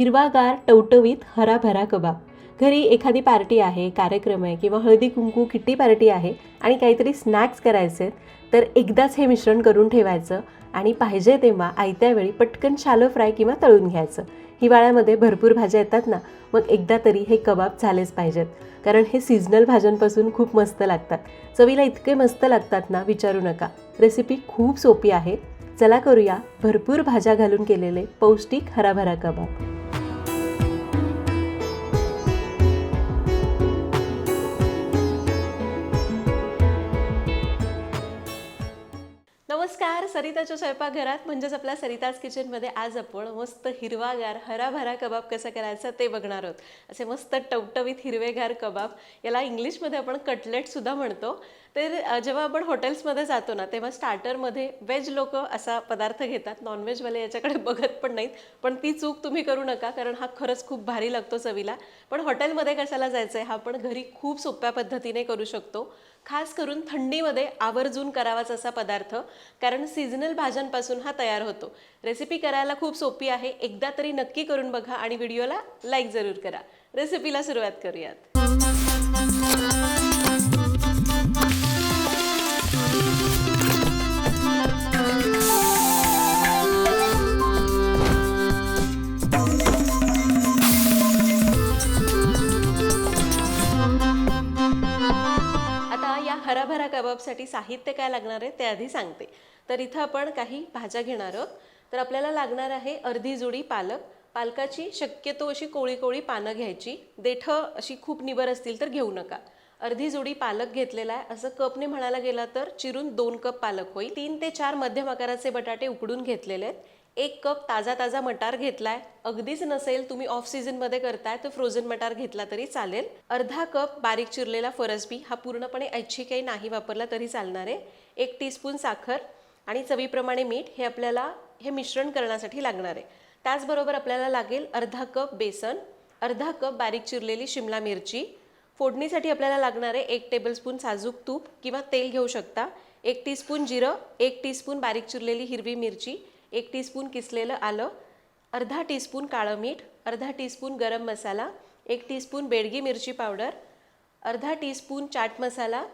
हिरवागार टवटवीत हराभरा कबाब. घरी एखादी पार्टी आहे कार्यक्रम आहे किंवा हळदी कुंकू किट्टी पार्टी आहे आणि काहीतरी स्नॅक्स करायचे तर एकदाच हे मिश्रण करून ठेवायचं आणि पाहिजे तेव्हा आयत्या वेळी पटकन शालो फ्राय किंवा तळून घ्यायचं. हिवाळ्यामध्ये भरपूर भाज्या येतात ना मग एकदा तरी हे कबाब झालेच पाहिजेत. कारण हे सीझनल भाज्यांपासून खूप मस्त लागतात. चवीला इतके मस्त लागतात ना विचारू नका. रेसिपी खूप सोपी आहे. चला करूया भरपूर भाज्या घालून केलेले पौष्टिक हराभरा कबाब. सरिताच्या स्वयंपाकघरात म्हणजेच आपल्या सरिताज किचनमध्ये आज आपण मस्त हिरवागार हराभरा कबाब कसा करायचा ते बघणार आहोत. असे मस्त टवटवीत हिरवेगार कबाब. याला इंग्लिशमध्ये आपण कटलेटसुद्धा म्हणतो. तर जेव्हा आपण हॉटेल्समध्ये जातो ना तेव्हा स्टार्टरमध्ये व्हेज लोक असा पदार्थ घेतात. नॉनव्हेजवाले याच्याकडे बघत पण नाहीत. पण ती चूक तुम्ही करू नका कारण हा खरंच खूप भारी लागतो चवीला. पण हॉटेलमध्ये कशाला जायचं आहे हा आपण घरी खूप सोप्या पद्धतीने करू शकतो. खास करून थंडीमध्ये आवर्जून करावाच असा पदार्थ कारण सीझनल भाज्यांपासून हा तयार होतो. रेसिपी करायला खूप सोपी आहे. एकदा तरी नक्की करून बघा आणि व्हिडिओला लाईक जरूर करा. रेसिपीला सुरुवात करूयात. हराभरा साहित्य काय लागणार आहे ते आधी सांगते. तर इथं आपण काही भाज्या घेणार आहोत. तर आपल्याला लागणार आहे अर्धी जुडी पालक. पालकाची शक्यतो अशी कोळी कोळी पानं घ्यायची. देठं अशी खूप निबर असतील तर घेऊ नका. अर्धी जुडी पालक घेतलेला आहे. असं कपने म्हणायला गेला तर चिरून दोन कप पालक होईल. तीन ते चार मध्यम आकाराचे बटाटे उकडून घेतलेले आहेत. एक कप ताजा ताजा मटार घेतलाय. अगदीच नसेल तुम्ही ऑफ सीझनमध्ये करताय तर फ्रोझन मटार घेतला तरी चालेल. अर्धा कप बारीक चिरलेला फरसबी हा पूर्णपणे ऐच्छिक काही नाही वापरला तरी चालणार आहे. एक टीस्पून साखर आणि चवीप्रमाणे मीठ हे आपल्याला हे मिश्रण करण्यासाठी लागणार आहे. त्याचबरोबर आपल्याला लागेल अर्धा कप बेसन अर्धा कप बारीक चिरलेली शिमला मिरची. फोडणीसाठी आपल्याला लागणार आहे एक टेबलस्पून साजूक तूप किंवा तेल घेऊ शकता. एक टीस्पून जिरं एक टीस्पून बारीक चिरलेली हिरवी मिरची. एक टीस्पून किसलेलं आलं अर्धा टीस्पून काळं मीठ अर्धा टीस्पून गरम मसाला एक टीस्पून बेडगी मिरची पावडर अर्धा टीस्पून चाट मसाला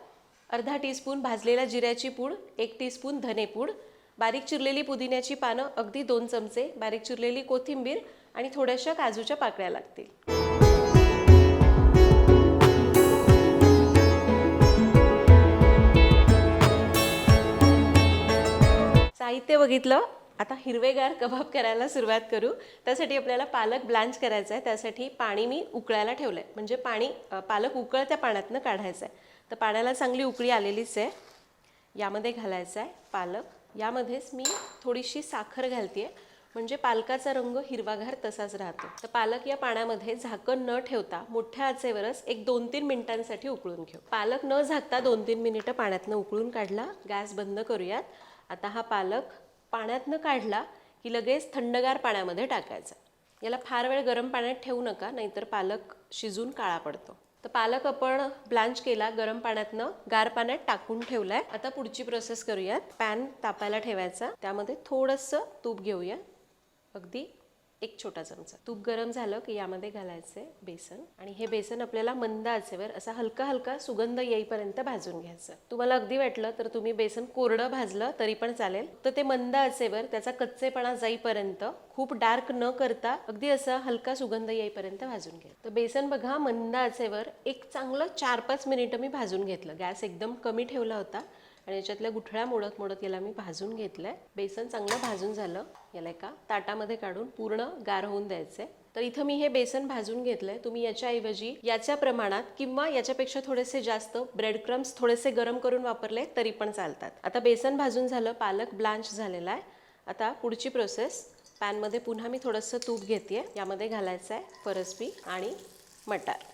अर्धा टीस्पून भाजलेल्या जिऱ्याची पूड एक टीस्पून धनेपूड बारीक चिरलेली पुदिन्याची पानं अगदी दोन चमचे बारीक चिरलेली कोथिंबीर आणि थोड्याशा काजूच्या पाकळ्या लागतील. साहित्य बघितलं? आता हिरवेगार कबाब करायला सुरुवात करू. त्यासाठी आपल्याला पालक ब्लांच करायचा आहे त्यासाठी पाणी मी उकळायला ठेवलं आहे म्हणजे पाणी पालक उकळत्या पाण्यातनं काढायचं आहे तर पाण्याला चांगली उकळी आलेलीच आहे. यामध्ये घालायचं आहे पालक. यामध्येच मी थोडीशी साखर घालते म्हणजे पालकाचा रंग हिरवागार तसाच राहतो. तर पालक या पाण्यामध्ये झाकण न ठेवता मोठ्या आचेवरच एक दोन तीन मिनिटांसाठी उकळून घेऊ. पालक न झाकता दोन तीन मिनिटं पाण्यातनं उकळून काढला. गॅस बंद करूयात. आता हा पालक पाण्यातनं काढला की लगेच थंडगार पाण्यामध्ये टाकायचा. याला फार वेळ गरम पाण्यात ठेवू नका नाहीतर पालक शिजून काळा पडतो. तर पालक आपण ब्लांच केला गरम पाण्यातनं गार पाण्यात टाकून ठेवलाय. आता पुढची प्रोसेस करूयात. पॅन तापायला ठेवायचा. त्यामध्ये थोडंसं तूप घेऊया. अगदी एक छोटा चमचा. तूप गरम झालं की यामध्ये घालायचे बेसन आणि हे बेसन आपल्याला मंद आचेवर असा हलका हलका सुगंध येईपर्यंत भाजून घ्यायचं. तुम्हाला अगदी वाटलं तर तुम्ही बेसन कोरडं भाजलं तरी पण चालेल. तर ते मंद आचेवर त्याचा कच्चेपणा जाईपर्यंत खूप डार्क न करता अगदी असा हलका सुगंध येईपर्यंत भाजून घ्या. तर बेसन बघा मंद आचेवर एक चांगलं चार पाच मिनिटं मी भाजून घेतलं. गॅस एकदम कमी ठेवला होता. आणि याच्यातल्या गुठळ्या मोडत मोडत याला मी भाजून घेतलं आहे बेसन चांगलं भाजून झालं. याला एका ताटामध्ये काढून पूर्ण गार होऊन द्यायचंय. तर इथं मी हे बेसन भाजून घेतलंय. तुम्ही याच्याऐवजी याच्या प्रमाणात किंवा याच्यापेक्षा थोडेसे जास्त ब्रेड क्रम्स थोडेसे गरम करून वापरले तरी पण चालतात. आता बेसन भाजून झालं पालक ब्लांच झालेला आहे. आता पुढची प्रोसेस पॅनमध्ये पुन्हा मी थोडंसं तूप घेते यामध्ये घालायचं आहे फरसबी आणि मटार.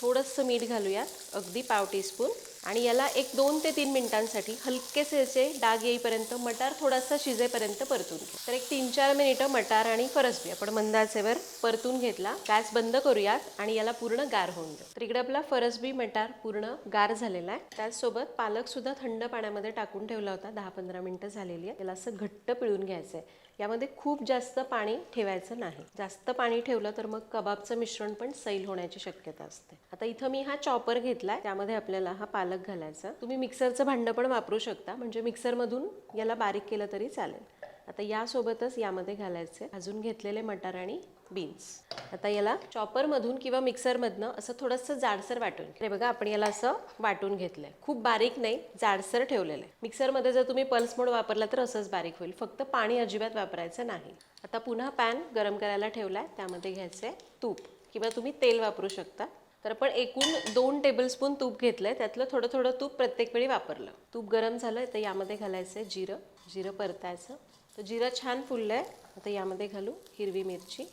थोडंसं मीठ घालूयात अगदी पाव टीस्पून आणि याला एक दोन ते तीन मिनिटांसाठी हलकेसे डाग येईपर्यंत मटार थोडासा शिजेपर्यंत परतून घे तर एक तीन चार मिनिटं मटार आणि फरसबी आपण मंदाचेवर परतून घेतला. गॅस बंद करूयात आणि याला पूर्ण गार होऊन देऊ. तर इकडे आपला फरसबी मटार पूर्ण गार झालेला आहे. त्याचसोबत पालक सुद्धा थंड पाण्यामध्ये टाकून ठेवला होता. दहा पंधरा मिनिटं झालेली आहे. याला असं घट्ट पिळून घ्यायचं आहे यामध्ये खूप जास्त पाणी ठेवायचं नाही. जास्त पाणी ठेवलं तर मग कबाबचं मिश्रण पण सैल होण्याची शक्यता असते. आता इथं मी हा चॉपर घेतलाय. त्यामध्ये आपल्याला हा पालक घालायचा. तुम्ही मिक्सरचं भांडं पण वापरू शकता. म्हणजे मिक्सरमधून याला बारीक केलं तरी चालेल. आता यासोबतच यामध्ये घालायचे भाजून घेतलेले मटार आणि बीन्स आता याला चॉपरमधून किंवा मिक्सरमधनं असं थोडंसं जाडसर वाटून हे बघा आपण याला असं वाटून घेतलंय. खूप बारीक नाही जाडसर ठेवलेलं आहे. मिक्सरमध्ये जर तुम्ही पल्स मोड वापरला तर असंच बारीक होईल. फक्त पाणी अजिबात वापरायचं नाही. आता पुन्हा पॅन गरम करायला ठेवलाय. त्यामध्ये घ्यायचंय तूप किंवा तुम्ही तेल वापरू शकता. तर आपण एकूण दोन टेबलस्पून तूप घेतलंय. त्यातलं थोडं थोडं तूप प्रत्येक वेळी वापरलं. तूप गरम झालं तर यामध्ये घालायचं आहे जिरं. जिरं परतायचं. तर जिरं छान फुललं आहे आता यामध्ये घालू हिरवी मिरची.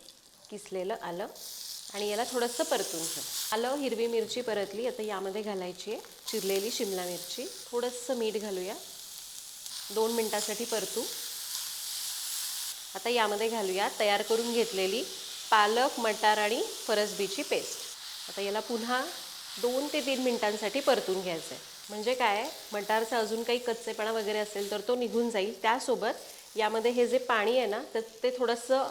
किसलेलं आलं आणि याला थोडंसं परतून घेऊ आलं हिरवी मिरची परतली. आता यामध्ये घालायची आहे चिरलेली शिमला मिरची. थोडंसं मीठ घालूया. दोन मिनटासाठी परतू. आता यामध्ये घालूया तयार करून घेतलेली पालक मटार आणि फरसबीची पेस्ट. आता याला पुन्हा दोन ते तीन मिनटांसाठी परतून घ्यायचं आहे म्हणजे काय? मटारचा अजून काही कच्चेपणा वगैरे असेल तर तो निघून जाईल. त्यासोबत यामध्ये हे जे पाणी आहे ना तर ते थोडंसं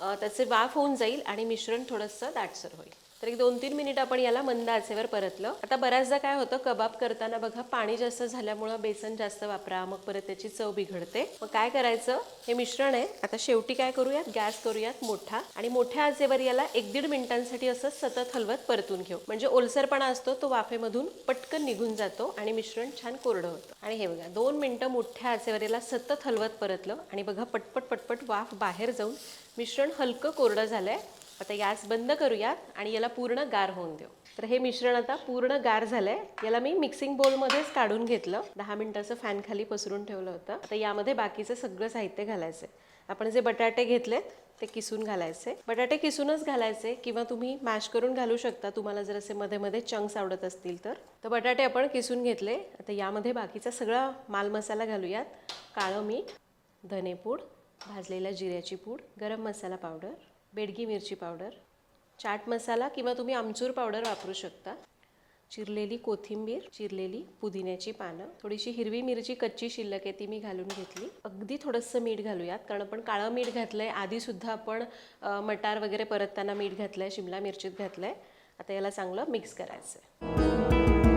त्याचे वाफ होऊन जाईल आणि मिश्रण थोडंसं दाटसर होईल. तर एक दोन तीन मिनिट आपण याला मंद आचेवर परतलं. आता बऱ्याचदा काय होतं कबाब करताना बघा पाणी जास्त झाल्यामुळं बेसन जास्त वापरा मग परत त्याची चव बिघडते. मग काय करायचं हे मिश्रण आहे. आता शेवटी काय करूयात गॅस करूयात मोठा. आणि मोठ्या आचेवर याला एक दीड मिनिटांसाठी असं सतत हलवत परतून घेऊ. म्हणजे ओलसरपणा असतो तो वाफेमधून पटकन निघून जातो आणि मिश्रण छान कोरडं होतं. आणि हे बघा दोन मिनिटं मोठ्या आचेवर याला सतत हलवत परतलं. आणि बघा पटपट पटपट वाफ बाहेर जाऊन मिश्रण हलकं कोरडं झालंय. आता गॅस बंद करूयात आणि याला पूर्ण गार होऊन देऊ. तर हे मिश्रण आता पूर्ण गार झालंय. याला मी मिक्सिंग बोलमध्येच काढून घेतलं. दहा मिनिटाचं फॅन खाली पसरून ठेवलं होतं. आता यामध्ये बाकीचं सगळं साहित्य घालायचं आपण जे बटाटे घेतलेत ते किसून घालायचे बटाटे किसूनच घालायचे किंवा तुम्ही मॅश करून घालू शकता. तुम्हाला जर असे मध्ये मध्ये चंक्स आवडत असतील तर. तर बटाटे आपण किसून घेतले. आता यामध्ये बाकीचा सगळा माल मसाला घालूयात. काळं मीठ धनेपूड भाजलेल्या जिऱ्याची पूड गरम मसाला पावडर. बेडगी मिरची पावडर चाट मसाला किंवा तुम्ही आमचूर पावडर वापरू शकता. चिरलेली कोथिंबीर चिरलेली पुदिन्याची पानं थोडीशी हिरवी मिरची कच्ची शिल्लक आहे ती मी घालून घेतली. अगदी थोडंसं मीठ घालूयात कारण आपण काळं मीठ घातलं आहे आधीसुद्धा आपण मटार वगैरे परतताना मीठ घातलं आहे शिमला मिरचीत घातलं आहे आता याला चांगलं मिक्स करायचं आहे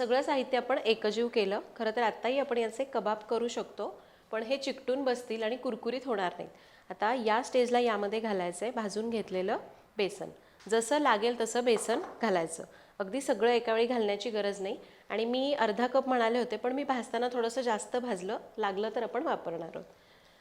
सगळं साहित्य आपण एकजीव केलं. खरं तर आत्ताही आपण याचे कबाब करू शकतो पण हे चिकटून बसतील आणि कुरकुरीत होणार नाहीत. आता या स्टेजला यामध्ये घालायचं आहे भाजून घेतलेलं बेसन. जसं लागेल तसं बेसन घालायचं. अगदी सगळं एकावेळी घालण्याची गरज नाही. आणि मी अर्धा कप म्हणाले होते पण मी भाजताना थोडंसं जास्त भाजलं लागलं तर आपण वापरणार आहोत.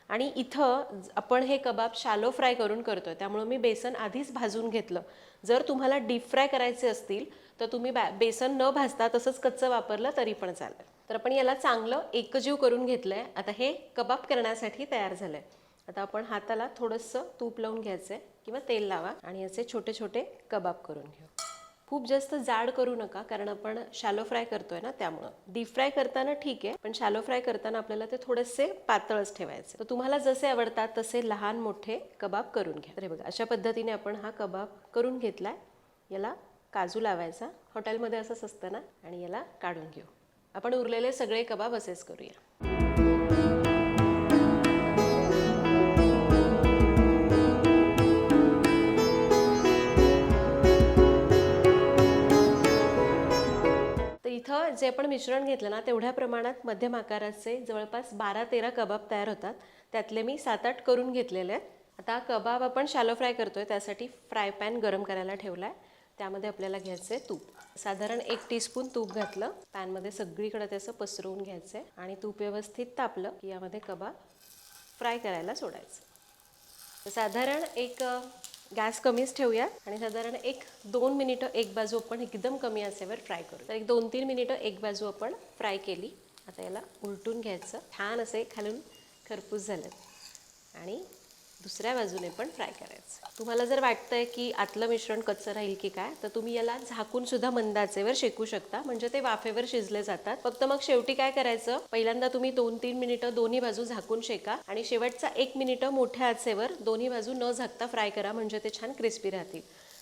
आणि इथं ज- आपण हे कबाब शालो फ्राय करून करतोय. त्यामुळं मी बेसन आधीच भाजून घेतलं. जर तुम्हाला डीप फ्राय करायचे असतील तर तुम्ही बॅ बेसन न भाजता तसंच कच्चं वापरलं तरी पण चालेल. तर आपण याला चांगलं एकजीव करून घेतलं आहे आता हे कबाब करण्यासाठी तयार झालं आहे आता आपण हाताला थोडंसं तूप लावून घ्यायचं आहे किंवा तेल लावा आणि असे छोटे छोटे कबाब करून घेऊ. खूप जास्त जाड करू नका कारण आपण शॅलो फ्राय करतोय ना त्यामुळं. डीप फ्राय करताना ठीक आहे पण शॅलो फ्राय करताना आपल्याला ते थोडेसे पातळच ठेवायचे. तर तुम्हाला जसे आवडतात तसे लहान मोठे कबाब करून घ्या. अरे बघा अशा पद्धतीने आपण हा कबाब करून घेतलाय. याला काजू लावायचा. हॉटेलमध्ये असंच असतं ना आणि याला काढून घेऊ. आपण उरलेले सगळे कबाब असेच करूया. इथं जे आपण मिश्रण घेतलं ना तेवढ्या प्रमाणात मध्यम आकाराचे जवळपास बारा तेरा कबाब तयार होतात. त्यातले मी सात आठ करून घेतलेले आहेत. आता कबाब आपण शॅलो फ्राय करतोय त्यासाठी फ्राय पॅन गरम करायला ठेवला आहे त्यामध्ये आपल्याला घ्यायचं आहे तूप. साधारण एक टीस्पून तूप घातलं. पॅनमध्ये सगळीकडे त्याचं पसरवून घ्यायचं आहे आणि तूप व्यवस्थित तापलं की यामध्ये कबाब फ्राय करायला सोडायचं. साधारण एक गॅस कमीच ठेवूया आणि साधारण एक दोन मिनिटं एक बाजू आपण एकदम कमी असेवर फ्राय करू. तर एक दोन तीन मिनिटं एक बाजू आपण फ्राय केली. आता याला उलटून घ्यायचं. छान असे खालून खरपूस झालं. आणि दुसऱ्या बाजूने पण फ्राय करायचं. तुम्हाला जर वाटतंय की आतलं मिश्रण कच्चं राहील की काय तर तुम्ही याला झाकून सुद्धा मंदाचेवर शेकू शकता. म्हणजे ते वाफेवर शिजले जातात. फक्त मग शेवटी काय करायचं पहिल्यांदा तुम्ही दोन तीन मिनिटं दोन्ही बाजू झाकून शेका आणि शेवटचा एक मिनिटं मोठ्या आचेवर दोन्ही बाजू न झाकता फ्राय करा. म्हणजे ते छान क्रिस्पी राहतील.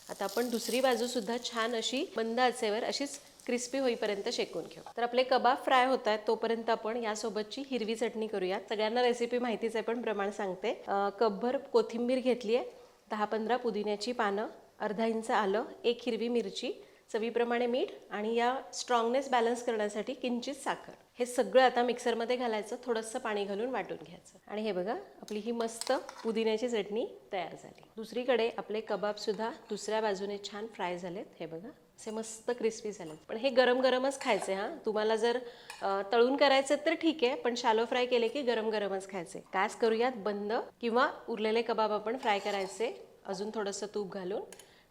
आता आपण दुसरी बाजू सुद्धा छान अशी मंद आचेवर अशीच क्रिस्पी होईपर्यंत शेकून घेऊ. तर आपले कबाब फ्राय होत आहेत तोपर्यंत आपण यासोबतची हिरवी चटणी करूयात. सगळ्यांना रेसिपी माहितीच आहे पण प्रमाण सांगते. कपभर कोथिंबीर घेतली आहे दहा पंधरा पुदिन्याची पानं अर्धा इंच आलं एक हिरवी मिरची चवीप्रमाणे मीठ आणि या स्ट्रॉंगनेस बॅलन्स करण्यासाठी किंचित साखर. हे सगळं आता मिक्सरमध्ये घालायचं थोडंसं पाणी घालून वाटून घ्यायचं. आणि हे बघा आपली ही मस्त पुदिन्याची चटणी तयार झाली. दुसरीकडे आपले कबाबसुद्धा दुसऱ्या बाजूने छान फ्राय झालेत. हे बघा. असे मस्त क्रिस्पी झालेत पण हे गरम गरमच खायचे हां. तुम्हाला जर तळून करायचे तर ठीक आहे पण शालो फ्राय केले की गरम गरमच खायचे. कास करूयात बंद किंवा उरलेले कबाब आपण फ्राय करायचे. अजून थोडंसं तूप घालून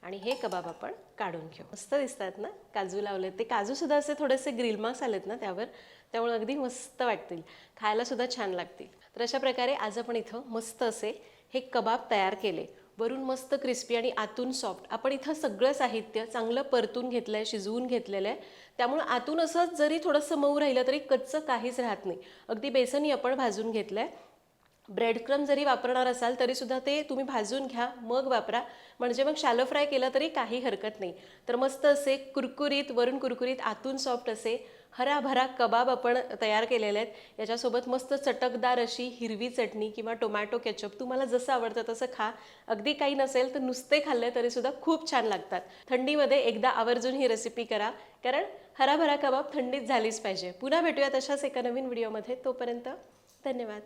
आणि हे कबाब आपण काढून घेऊ. मस्त दिसतात ना? काजू लावलेत. ते काजूसुद्धा असे थोडेसे ग्रिल मार्क्स आलेत ना त्यावर? त्यामुळे अगदी मस्त वाटतील. खायलासुद्धा छान लागतील. तर अशा प्रकारे आज आपण इथं मस्त असे हे कबाब तयार केले. वरून मस्त क्रिस्पी आणि आतून सॉफ्ट आपण इथं सगळं साहित्य चांगलं परतून घेतलं आहे शिजवून घेतलेलं आहे. त्यामुळं आतून असंच जरी थोडंसं मऊ राहिलं तरी कच्चं काहीच राहत नाही. अगदी बेसनही आपण भाजून घेतलं आहे ब्रेडक्रम जरी वापरणार असाल तरीसुद्धा ते तुम्ही भाजून घ्या मग वापरा. म्हणजे मग शॅलो फ्राय केलं तरी काही हरकत नाही. तर मस्त असे कुरकुरीत वरून कुरकुरीत आतून सॉफ्ट असे हराभरा कबाब आपण तयार केलेले आहेत. याच्यासोबत मस्त चटकदार अशी हिरवी चटणी किंवा टोमॅटो केचप तुम्हाला जसं आवडतं तसं खा. अगदी काही नसेल तर नुसते खाल्ले तरीसुद्धा खूप छान लागतात. थंडीमध्ये एकदा आवर्जून ही रेसिपी करा. कारण हराभरा कबाब थंडीत झालीच पाहिजे. पुन्हा भेटूयात अशाच एका नवीन व्हिडिओमध्ये तोपर्यंत धन्यवाद.